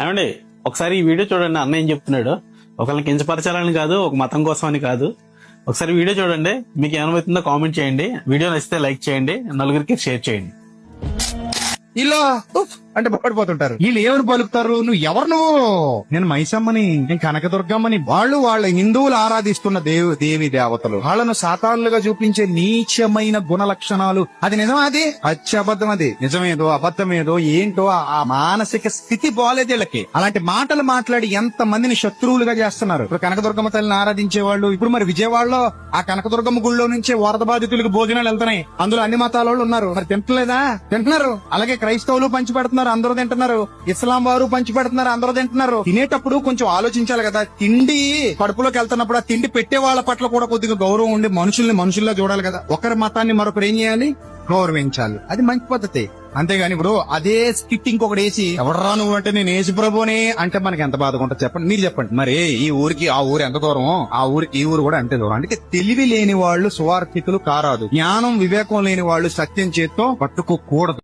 ఏమండి ఒకసారి ఈ వీడియో చూడండి అన్న ఏం చెప్తున్నాడు? ఒకళ్ళని కించపరచాలని కాదు ఒక మతం కోసం అని కాదు. ఒకసారి వీడియో చూడండి మీకు ఏమవుతుందో కామెంట్ చేయండి. వీడియో నచ్చితే లైక్ చేయండి నలుగురికి షేర్ చేయండి. ఇలా అంటే పడిపోతుంటారు వీళ్ళు ఏమని పలుకుతారు? నువ్వు ఎవరు నువ్వు నేను మైసమ్మని నేను కనకదుర్గమ్మని వాళ్ళు వాళ్ళ హిందువులు ఆరాధిస్తున్న దేవు దేవి దేవతలు. వాళ్ళను సాతానులుగా చూపించే నీచమైన గుణ లక్షణాలు అది నిజమా అది? అత్యబద్ధం అది. నిజమేదో అబద్ధమేదో ఏంటో ఆ- మానసిక స్థితి బాలేదు వీళ్ళకి. అలాంటి మాటలు మాట్లాడి ఎంత మందిని శత్రువులుగా చేస్తున్నారు. ఇప్పుడు కనకదుర్గమ్మ తల్లిని ఆరాధించే వాళ్ళు ఇప్పుడు మరి విజయవాడలో ఆ కనకదుర్గమ్మ గుళ్ళో నుంచే వరద బాధితులకు భోజనాలు వెళ్తున్నాయి. అందులో అన్ని మతాల వాళ్ళు ఉన్నారు. మరి తింటలేదా? తింటున్నారు. అలాగే క్రైస్తవులు పంచి పెడుతున్నారు. అందరూ తింటున్నారు. ఇస్లాం వారు పంచి పెడుతున్నారు అందరూ తింటున్నారు. తినేటప్పుడు కొంచెం ఆలోచించాలి కదా. తిండి కడుపులోకి వెళ్తున్నప్పుడు ఆ తిండి పెట్టే వాళ్ళ పట్ల కూడా కొద్దిగా గౌరవం ఉండి మనుషుల్ని మనుషుల్లా చూడాలి కదా. ఒకరి మతాన్ని మరొకరు ఏం చేయాలి? గౌరవించాలి. అది మంచి పద్ధతి. అంతేగాని ఇప్పుడు అదే స్కిట్ ఇంకొకటి వేసి ఎవడరా నువ్వు అంటే నేను యేసు ప్రభునే అంటే మనకి ఎంత బాధగా ఉంటుంది చెప్పండి. మీరు చెప్పండి. మరి ఈ ఊరికి ఆ ఊరు ఎంత దూరం ఆ ఊరికి ఈ ఊరు కూడా అంతే దూరం. అంటే తెలివి లేని వాళ్ళు సువార్థికులు కారాదు. జ్ఞానం వివేకం లేని వాళ్ళు సత్యం చేత్తో పట్టుకోకూడదు.